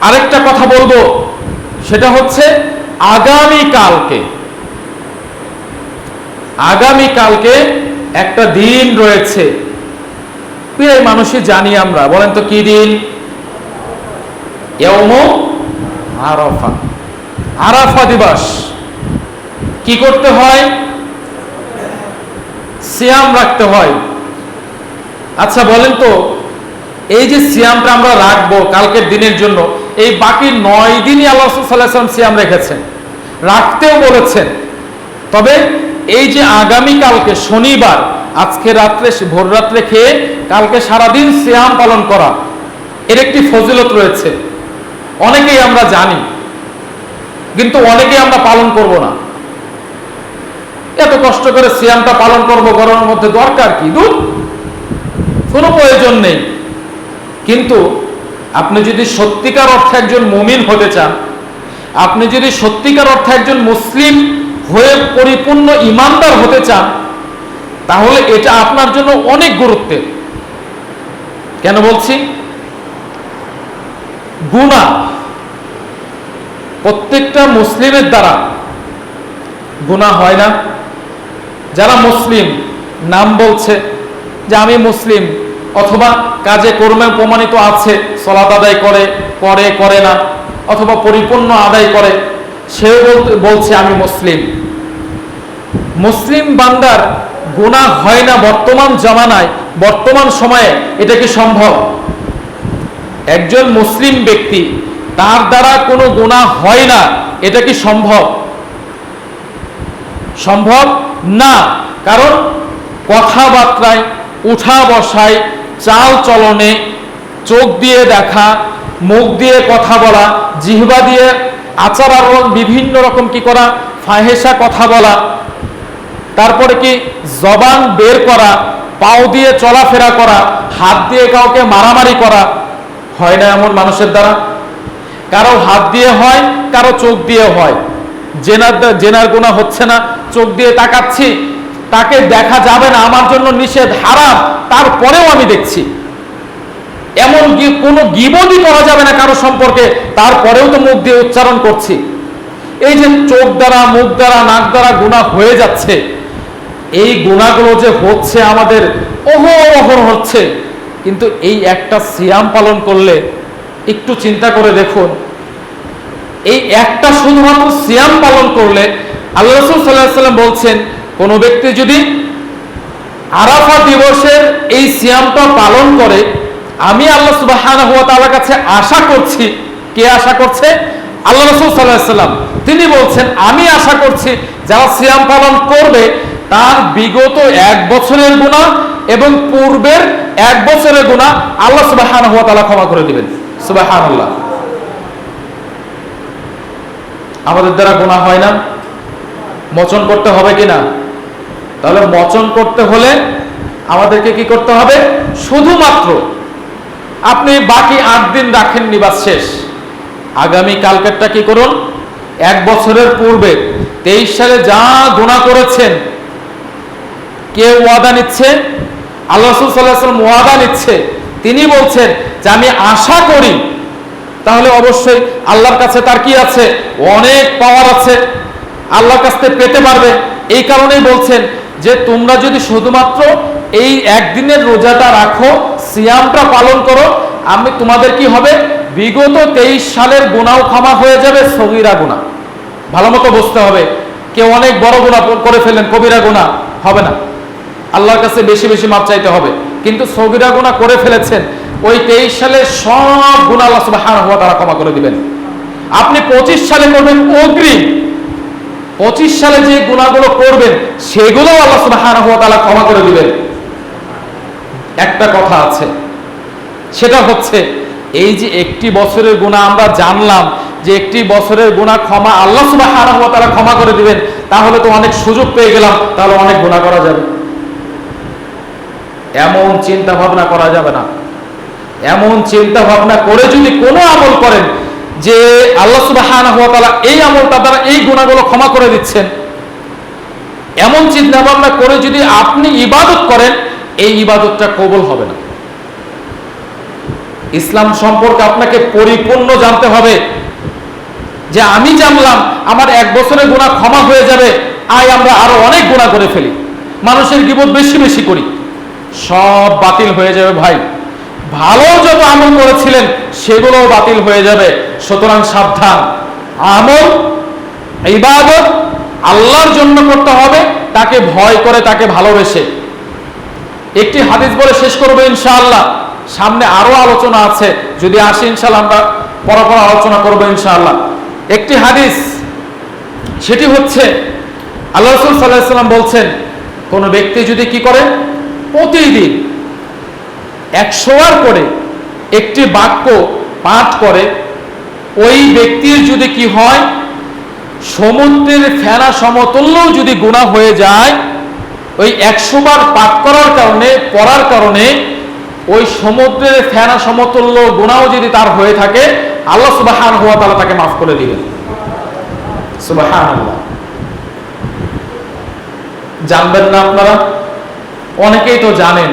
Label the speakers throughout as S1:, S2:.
S1: আরেকটা কথা বলব, সেটা হচ্ছে আগামী কালকে আগামী কালকে একটা দিন রয়েছে। প্রায় মানুষই জানি আমরা, বলেন তো কি দিন? আরাফা। আরাফা দিবস। কি করতে হয়? সিয়াম রাখতে হয়। আচ্ছা বলেন তো, এই যে সিয়ামটা আমরা রাখব কালকের দিনের জন্য এই বাকি নয় দিনই আল্লাহ সাল্লাম সিয়াম রেখেছেন। রাখতেও বলেছেন। তবে এই যে আগামী কালকে শনিবার, আজকে রাত্রে, ভোর রাত্রে খেয়ে কালকে সারাদিন সিয়াম পালন করা, এর একটি ফজিলত রয়েছে। অনেকেই আমরা জানি, কিন্তু অনেকেই আমরা পালন করব না। এত কষ্ট করে সিয়ামটা পালন করব, গরমের মধ্যে দরকার কি? দূর, কোনো প্রয়োজন নেই। কিন্তু আপনি যদি সত্যিকার অর্থে একজন মুমিন হতে চান, আপনি যদি সত্যিকার অর্থে একজন মুসলিম হয়ে পরিপূর্ণ ইমানদার হতে চান, তাহলে এটা আপনার জন্য অনেক গুরুত্বের। কেন বলছি? গুণা প্রত্যেকটা মুসলিমের দ্বারা গুণা হয় না। যারা মুসলিম, নাম বলছে যে আমি মুসলিম অথবা কাজে কর্মে প্রমাণিত আছে সলাত আদায় করে করে করে না, অথবা পরিপূর্ণ আদায় করে, সেও বলছে আমি মুসলিম। মুসলিম বান্দার গুণা হয় না বর্তমান জামানায়, বর্তমান সময়ে, এটা কি সম্ভব? একজন মুসলিম ব্যক্তি, তার দ্বারা কোনো গুণা হয় না, এটা কি সম্ভব? সম্ভব না, কারণ কথাবার্তায়, উঠা বসায় চাল চলনে, চোখ দিয়ে দেখা, মুখ দিয়ে কথা বলা, জিহবা দিয়ে আচার আচরণ বিভিন্ন রকম কি করা ফাহেসা কথা বলা, তারপরে কি জবান বের করা, পাও দিয়ে চলাফেরা করা, হাত দিয়ে কাউকে মারামারি করা, হয় না এমন মানুষের দ্বারা? কারও হাত দিয়ে হয়, কারও চোখ দিয়ে হয়। জেনার জেনার গুণা হচ্ছে না, চোখ দিয়ে তাকাচ্ছি তাকে দেখা যাবে না, আমার জন্য নিষেধ হারাম, তারপরেও আমি দেখছি। এমন কি কোনো গিবদি করা যাবে না কারও সম্পর্কে, তারপরেও তো মুখ দিয়ে উচ্চারণ করছি। এই যে চোখ দ্বারা, মুখ দ্বারা, নাক দ্বারা গুণা হয়ে যাচ্ছে, এই গুণাগুলো যে হচ্ছে আমাদের অহরহ হচ্ছে। কিন্তু এই একটা সিয়াম পালন করলে, একটু চিন্তা করে দেখুন, এই একটা শুধুমাত্র সিয়াম পালন করলে, আল্লাহ রসুল সাল্লাহ সাল্লাম বলছেন কোনো ব্যক্তি যদি আরাফা দিবসের এই সিয়ামটা পালন করে, আমি আল্লাহ তাআলার কাছে আশা করছি, কে আশা করছে? আল্লাহ রসুল সাল্লাহ সাল্লাম তিনি বলছেন, আমি আশা করছি যারা সিয়াম পালন করবে, তার বিগত এক বছরের গুণা এবং পূর্বের এক বছরের গুণা আল্লাহ সুবাহান হুয়া তাআলা ক্ষমা করে দিবেন। সুবাহান আল্লাহ আমাদের দ্বারা গুণা হয় না? মোচন করতে হবে কিনা? তাহলে মোচন করতে হলে আমাদেরকে কি করতে হবে? শুধুমাত্র আপনি বাকি আট দিন রাখেন নিবাস শেষ। আগামী কালকেরটা কি করুন? এক বছরের পূর্বে তেইশ সালে যা গুণা করেছেন কে ওয়াদা নিচ্ছে? আল্লাহ সাল্লাম ওয়াদা নিচ্ছে। তিনি বলছেন যে আমি আশা করি, তাহলে অবশ্যই আল্লাহর কাছে তার কি আছে? অনেক পাওয়ার আছে। আল্লাহর কাছ থেকে পেতে পারবে। এই কারণেই বলছেন যে তোমরা যদি শুধুমাত্র এই একদিনের রোজাটা রাখো, সিয়ামটা পালন করো, আমি তোমাদের কি হবে? বিগত তেইশ সালের গুণাও ক্ষমা হয়ে যাবে সগিরা গুণা ভালো মতো বুঝতে হবে। কেউ অনেক বড় গুণা করে ফেলেন কবিরা গুণা হবে না। আল্লাহর কাছে বেশি বেশি মাপ চাইতে হবে। কিন্তু সগিরা গুণা করে ফেলেছেন, ওই তেইশ সালে সব গুণা আল্লাহ ওয়া তাআলা ক্ষমা করে দিবেন। আপনি পঁচিশ সালে করবেন অগ্রিম। পঁচিশ সালে যে গুণাগুলো করবেন সেগুলো আল্লাহ তাআলা ক্ষমা করে দিবেন। একটা কথা আছে, সেটা হচ্ছে এই যে একটি বছরের গুণা আমরা জানলাম যে একটি বছরের গুণা ক্ষমা আল্লাহ ওয়া তাআলা ক্ষমা করে দিবেন, তাহলে তো অনেক সুযোগ পেয়ে গেলাম, তাহলে অনেক গুণা করা যাবে। এমন চিন্তা ভাবনা করা যাবে না। এমন চিন্তা ভাবনা করে যদি কোনো আমল করেন যে আল্লাহ তাআলা এই আমলটা দ্বারা এই গুণাগুলো ক্ষমা করে দিচ্ছেন। এমন চিন্তা ভাবনা করে যদি আপনি ইবাদত করেন, এই ইবাদতটা কবুল হবে না। ইসলাম সম্পর্কে আপনাকে পরিপূর্ণ জানতে হবে যে আমি জানলাম আমার এক বছরের গুণা ক্ষমা হয়ে যাবে, আয় আমরা আরও অনেক গুণা করে ফেলি। মানুষের বিপদ বেশি বেশি করি। সব বাতিল হয়ে যাবে ভাই। ভালো যত আমল করেছিলেন, সেগুলোও বাতিল হয়ে যাবে। সুতরাং সাবধান। আমল, ইবাদত আল্লাহর জন্য করতে হবে, তাকে ভয় করে তাকে ভালোবেসে। একটি হাদিস বলে শেষ করব ইনশাআল্লাহ। সামনে আরও আলোচনা আছে, যদি আসি ইনশাআল্লাহ আমরা পরপর আলোচনা করব ইনশাআল্লাহ। একটি হাদিস, সেটি হচ্ছে, আল্লাহ রসুল সাল্লাহ সাল্লাম বলছেন, কোনো ব্যক্তি যদি কি করে? প্রতিদিন একশো বার করে একটি বাক্য পাঠ করে ওই ব্যক্তির যদি কি হয়, সমুদ্রের ফেনা সমতুল্য যদি গুণা হয়ে যায়, ওই একশো বার করার কারণে, পড়ার কারণে, ওই সমুদ্রের ফেনা সমতুল্য গুণাও যদি তার হয়ে থাকে, আল্লাহ সুবাহান হওয়া তালা তাকে মাফ করে দিবেন। সুবাহান আল্লাহ জানবেন না আপনারা? অনেকেই তো জানেন।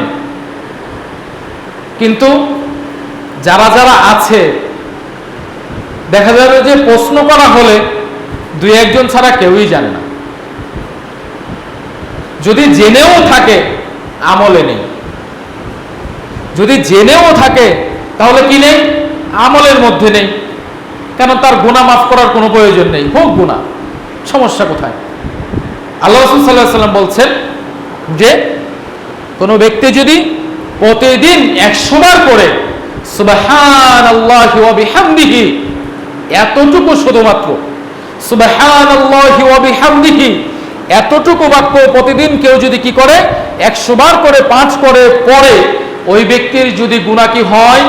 S1: কিন্তু যারা যারা আছে দেখা যাবে যে প্রশ্ন করা হলে দুই একজন ছাড়া কেউই জানে না। যদি জেনেও থাকে, আমলে নেই। যদি জেনেও থাকে, তাহলে কি নেই? আমলের মধ্যে নেই। কেন তার গুণা মাফ করার কোনো প্রয়োজন নেই? হোক গুণা সমস্যা কোথায়? আল্লাহ রসুল সাল্লাহ সাল্লাম বলছেন যে, কোনো ব্যক্তি যদি প্রতিদিন একশো বার করে সুবাহান আল্লাহ এতটুকু শুধুমাত্র। এতটুকু বাক্য প্রতিদিন কেউ যদি কি করে? একশো বার করে, পাঁচ করে পরে ওই ব্যক্তির যদি গুণা কি হয়,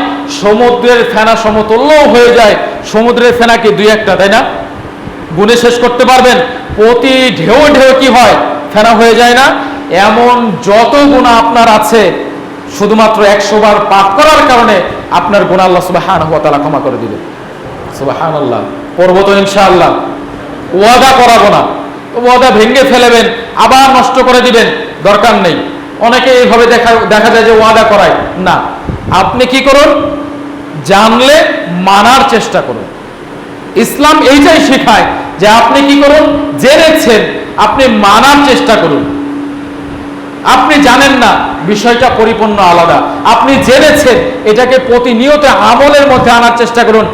S1: সমুদ্রের ফেনা সমতুল্য হয়ে যায়। সমুদ্রের ফেনা কি দুই একটা, তাই না? গুণে শেষ করতে পারবেন। প্রতি ঢেউ ঢেউ কি হয়? ফেনা হয়ে যায় না। এমন যত গুণা আপনার আছে, শুধুমাত্র একশো বার পাঠ করার কারণে আপনার গুণা হুয়া তালা ক্ষমা করে দিবে সুবাহান পড়ব ইনশাআল্লাহ। ওয়াদা করাবো না। ওয়াদা ভেঙে ফেলেবেন, আবার নষ্ট করে দিবেন, দরকার নেই। অনেকে এইভাবে দেখা দেখা যায় যে ওয়াদা করায়। না, আপনি কি করুন? জানলে মানার চেষ্টা করুন। ইসলাম এইটাই শেখায় যে আপনি কি করুন? জেনেছেন, আপনি মানার চেষ্টা করুন। আপনি জানেন না, বিষয়টা পরিপূর্ণ আলাদা। আপনি জেনেছেন, এটাকে প্রতিনিয়ত আমলের মধ্যে আনার চেষ্টা করুন।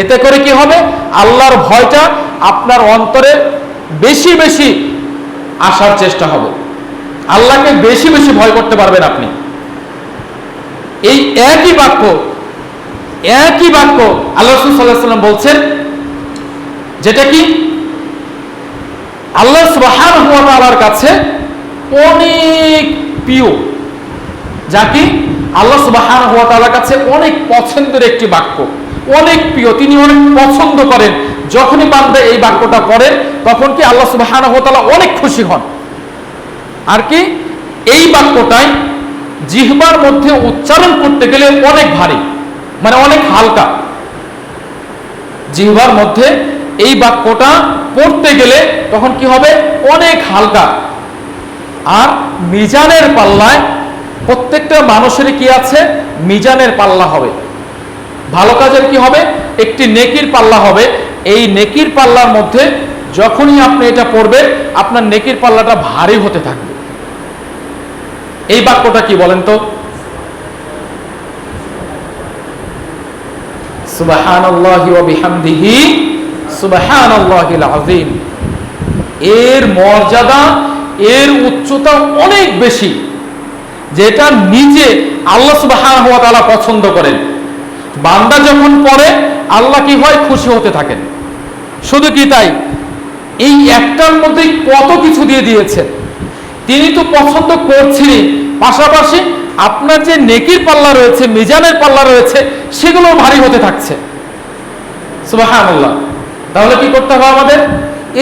S1: এতে করে কি হবে? আল্লাহর ভয়টা আপনার অন্তরে বেশি বেশি আসার চেষ্টা হবে। আল্লাহকে বেশি বেশি ভয় করতে পারবেন আপনি। এই একই বাক্য একই বাক্য আল্লাহ সাল্লাম বলছেন, যেটা কি? আল্লাহ সুবাহার কাছে অনেক প্রিয়, যা কি আল্লাহ সুবাহান হওয়া কাছে অনেক পছন্দের একটি বাক্য। অনেক প্রিয়, তিনি অনেক পছন্দ করেন। যখনই বান্দা এই বাক্যটা পড়েন তখন কি আল্লাহ সুবাহান অনেক খুশি হন। আর কি, এই বাক্যটাই জিহবার মধ্যে উচ্চারণ করতে গেলে অনেক ভারী মানে অনেক হালকা। জিহবার মধ্যে এই বাক্যটা পড়তে গেলে তখন কি হবে? অনেক হালকা। আর মিজানের পাল্লায় প্রত্যেকটা মানুষের কি আছে? মিজানের পাল্লা হবে। ভালো কাজের কি হবে? একটি নেকির পাল্লা হবে। এই নেকির পাল্লার মধ্যে যখনই আপনি এটা পড়বেন, আপনার নেকির পাল্লাটা ভারী হতে থাকবে। এই বাক্যটা কি বলেন তো? এর মর্যাদা এর উচ্চতা অনেক বেশি, যেটা নিজে আল্লাহ সুবহানাহু ওয়া তাআলা পছন্দ করেন। বান্দা যখন পড়ে, আল্লাহ কি হয়? খুশি হতে থাকেন। শুধু কি তাই? এই একটার মধ্যেই কত কিছু দিয়ে দিয়েছেন। তিনি তো পছন্দ করছেনই। পাশাপাশি আপনার যে নেকির পাল্লা রয়েছে, মিজানের পাল্লা রয়েছে সেগুলো ভারী হতে থাকছে। সুবহানাল্লাহ। তাহলে কি করতে হবে আমাদের?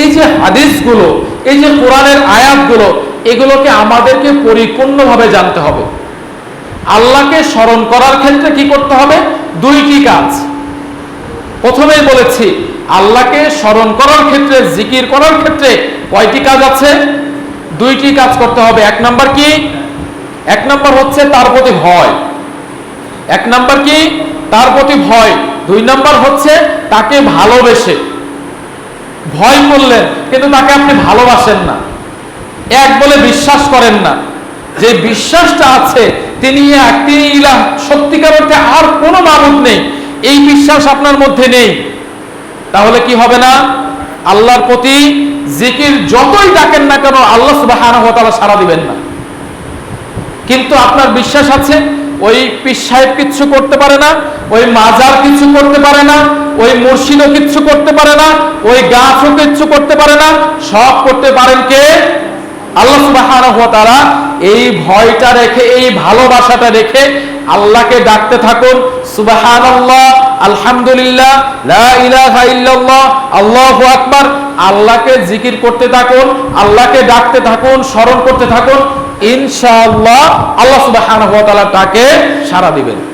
S1: এই যে হাদিসগুলো, এই যে কোরআনের আয়াতগুলো, এগুলোকে আমাদেরকে পরিপূর্ণভাবে জানতে হবে। আল্লাহকে স্মরণ করার ক্ষেত্রে কি করতে হবে? দুইটি কাজ। প্রথমেই বলেছি, আল্লাহকে স্মরণ করার ক্ষেত্রে, জিকির করার ক্ষেত্রে কয়টি কাজ আছে? দুইটি কাজ করতে হবে। এক নাম্বার কি? এক নাম্বার হচ্ছে তার প্রতি ভয়। এক নাম্বার কি? তার প্রতি ভয়। দুই নাম্বার হচ্ছে তাকে ভালোবেসে। ভয় করলেন কিন্তু তাকে আপনি ভালোবাসেন না। এক বলে বিশ্বাস করেন না। যে বিশ্বাসটা আছে, তিনি এক, তিনি ইলাহ, সত্যিকার অর্থে আর কোনো মাবুদ নেই। এই বিশ্বাস আপনার মধ্যে নেই। তাহলে কি হবে না? আল্লাহর প্রতি জিকির যতই ডাকেন না কেন, আল্লাহ তাআলা সাড়া দিবেন না। কিন্তু আপনার বিশ্বাস আছে ওই পীর সাহেব কিচ্ছু করতে পারে না, ওই মাজার কিছু করতে পারে না, ওই মুর্শিদও কিচ্ছু করতে পারে না, ওই গাছও কিচ্ছু করতে পারে না, সব করতে পারেন কে? আল্লাহ ওয়া তাআলা এই ভয়টা রেখে, এই ভালোবাসাটা রেখে আল্লাহকে ডাকতে থাকুন, সুবহানাল্লাহ, আলহামদুলিল্লাহ, লা ইলাহা ইল্লাল্লাহ, আল্লাহু আকবার, আল্লাহকে জিকির করতে থাকুন, আল্লাহকে ডাকতে থাকুন, স্মরণ করতে থাকুন ইনশাআল্লাহ আল্লাহ সুবাহ তাকে সারা দিবেন।